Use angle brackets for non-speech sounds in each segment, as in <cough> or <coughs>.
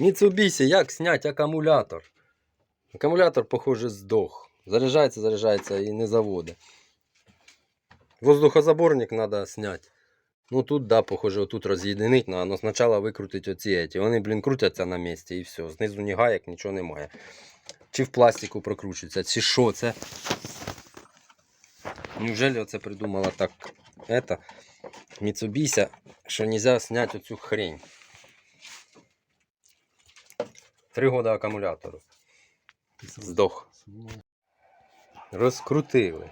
Mitsubishi, як зняти акумулятор? Акумулятор, похоже, здох. Заряджається, заряджається і не заводить. Воздухозаборник треба зняти. Ну тут, да, похоже, отут роз'єдинить, но, но спочатку викрутить оці еті. Вони, блін, крутяться на місці і все. Знизу ні гаєк, нічого немає. Чи в пластику прокручується, чи що це? Неужели оце придумала так это, Mitsubishi, що нельзя зняти оцю хрень? Три года акумулятору. Здох. Розкрутили.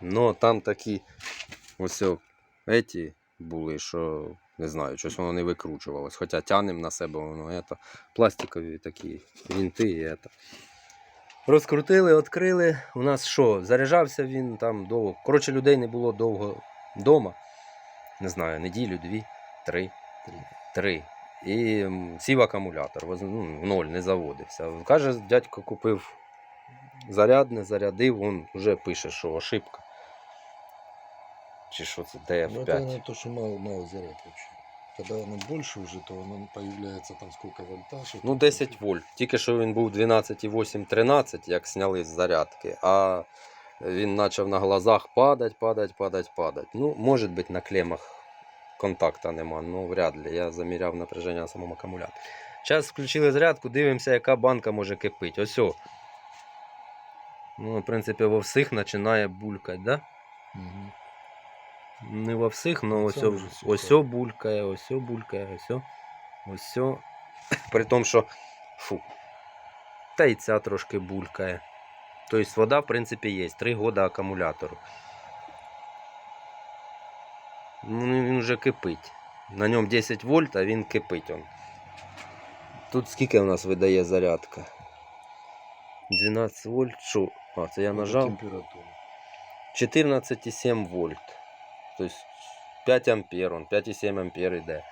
Ну там такі ось еті були, що не знаю, щось воно не викручувалось. Хоча тянем на себе воно это, пластикові такі вінти і это. Розкрутили, відкрили. У нас що? Заряджався він там довго. Коротше, людей не було довго вдома. Не знаю, неділю, дві, три. Три. І сів акумулятор, ну, в ноль не заводився. Каже, дядько купив зарядне, зарядив, він вже пише, що ошибка. Чи що це Ну, это DF5. наверное, то, что мало, мало заряд вообще. Когда оно больше уже, то оно появляется там сколько вольтаж. Ну, там 10 вольт. Тільки що він був 12,8, 13, як зняли з зарядки, а він почав на глазах падать, падать, падать, падать. Ну, може бути на клемах контакта нема, ну вряд ли. Я заміряв напряження на самому акумуляторі. Зараз включили зарядку, дивимося, яка банка може кипити. Ось. о. Ну, в принципі, во всіх починає булькати, да? Мгм. Не во всіх, але ось, ось о булькає, ось булькає, ось ось о. <coughs> При тому, що фу. Та й ця трошки булькає. Тобто вода, в принципі, є. 3 года акумулятору. Ну, він вже кипить. На ньому 10 вольт, а він кипить. Он. Тут скільки у нас видає зарядка? 12 вольт. Що? А, це я Это нажав. Температура. 14,7 вольт. То есть 5 ампер, он 5,7 ампер йде.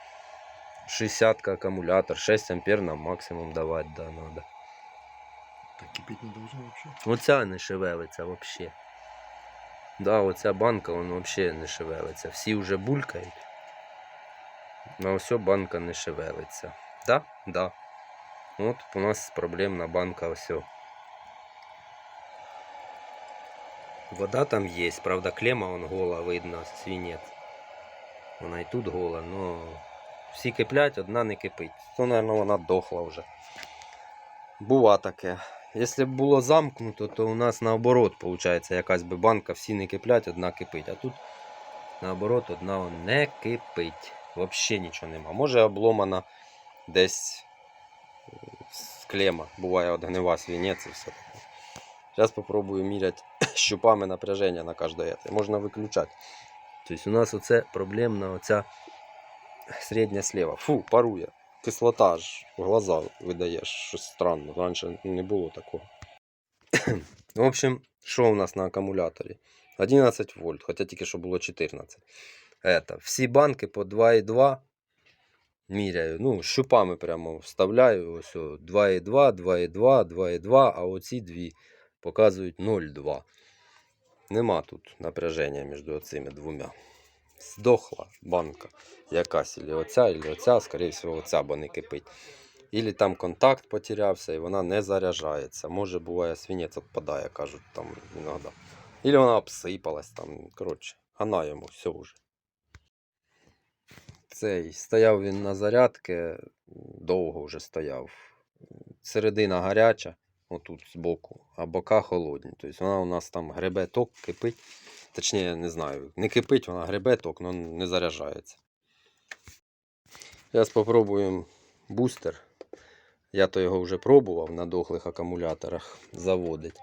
60 аккумулятор, 6 ампер нам максимум давати да, надо. Так кипеть не должно вообще. Оця не шевелиться взагалі. Да, оця банка вон взагалі не шевелиться. Всі вже булькають. А ось банка не шевелиться. Да? Да. От у нас проблемна банка ось. Вода там є, правда, клема вон гола видно, свинець. Вона і тут гола, но всі киплять, одна не кипить. То, мабуть, вона дохла вже. Бува таке. Якщо б було замкнуто, то у нас наоборот, виходить, якась би банка, всі не киплять, одна кипить. А тут наоборот, одна не кипить. Взагалі нічого нема. Може обломана десь е, з клема. Буває от гнива свинець і все таке. Зараз спробую міряти <coughs> щупами напряження на кожне. Можна виключати. Тобто у нас оце проблемна оця середня слева. Фу, парує. Кислота аж в глаза видаєш. Щось странно. Раніше не було такого. В общем, що у нас на акумуляторі? 11 вольт, хоча тільки що було 14. Это, всі банки по 2,2 міряю. Ну, щупами прямо вставляю. Ось 2,2, 2,2, 2,2, а оці дві показують 0,2. Нема тут напряження між цими двома. Здохла банка якась, або оця, або оця, скоріше всього, оця, бо не кипить. Ілі там контакт потерявся і вона не заряджається. Може, буває, свинець відпадає, кажуть там іноді. Ілі вона обсипалась там. Коротше, гана йому все вже. Цей стояв він на зарядки, довго вже стояв. Середина гаряча, отут збоку, а бока холодні. Тобто вона у нас там гребе ток, кипить. Точніше, не знаю, не кипить, вона гребе ток, але не заряджається. Зараз спробуємо бустер. Я то його вже пробував на дохлих акумуляторах заводить.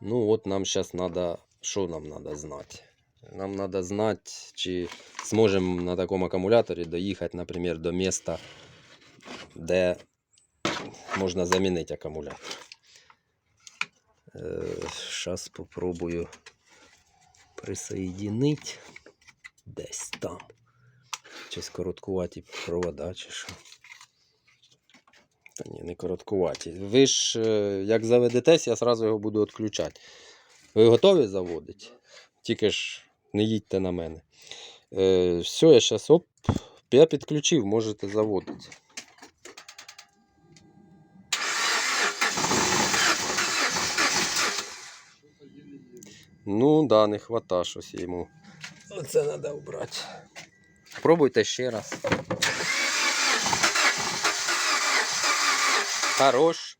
Ну от нам зараз треба, що нам треба знати? Нам треба знати, чи зможемо на такому акумуляторі доїхати, наприклад, до міста, де можна замінити акумулятор. Зараз спробую присоединити десь там. Чи короткуваті провода, чи що. Та ні, не короткуваті. Ви ж е, як заведетесь, я одразу його буду відключати. Ви готові заводити? Тільки ж не їдьте на мене. Е, все, я зараз оп, я підключив, можете заводити. Ну, да, не хвата щось йому. Оце треба вбрати. Пробуйте ще раз. Хорош.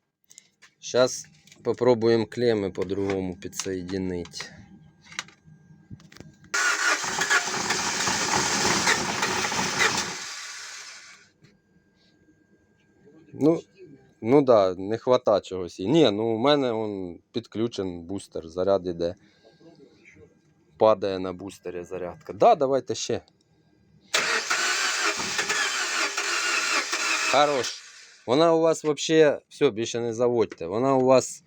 Зараз попробуємо клеми по-другому підсоединити. Ну, Ну да, не хвата чогось. Ні, ну у мене он підключен бустер, заряд іде. Падає на бустері зарядка. Да, давайте ще. Хорош. Вона у вас вообще, все, більше не заводьте. Вона у вас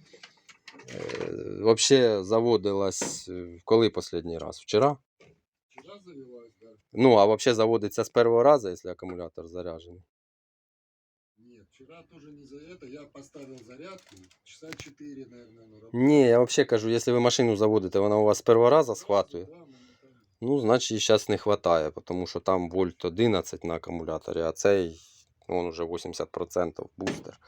е, вообще заводилась е, коли останній раз? Вчора? Вчера завелась, да? Ну, а вообще заводиться з першого разу, якщо акумулятор заряджений. Вчера тоже не за это. Я поставил зарядку. Часа 4, наверное, на работу. Ні, я вообще кажу, якщо ви машину заводите, вона у вас з першого разу схватує. Ну, значить, їй зараз не вистачає, тому що там вольт 11 на акумуляторі, а цей он уже 80% бустер.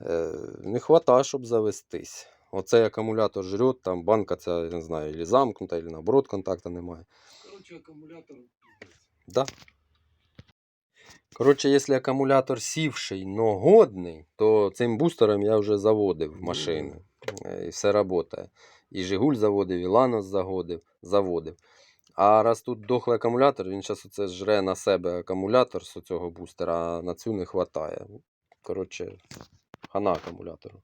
Е, не вистачає, щоб завестись. Оцей акумулятор жрет, там банка ця, я не знаю, или замкнута, или наоборот контакту немає. Короче, аккумулятор пиздец. Да. Коротше, якщо акумулятор сівший, но годний, то цим бустером я вже заводив в машину. Е, І все працює. І Жигуль заводив, і Ланос заводив, заводив. А раз тут дохлий акумулятор, він зараз оце жре на себе акумулятор з цього бустера, а на цю не вистачає. Коротше, хана акумулятору.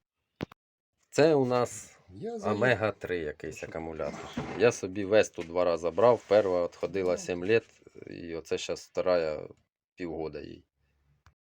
Це у нас Омега 3 якийсь акумулятор. Я собі Весту два рази брав. Перша відходила 7 років, і оце зараз вторая più roda aí.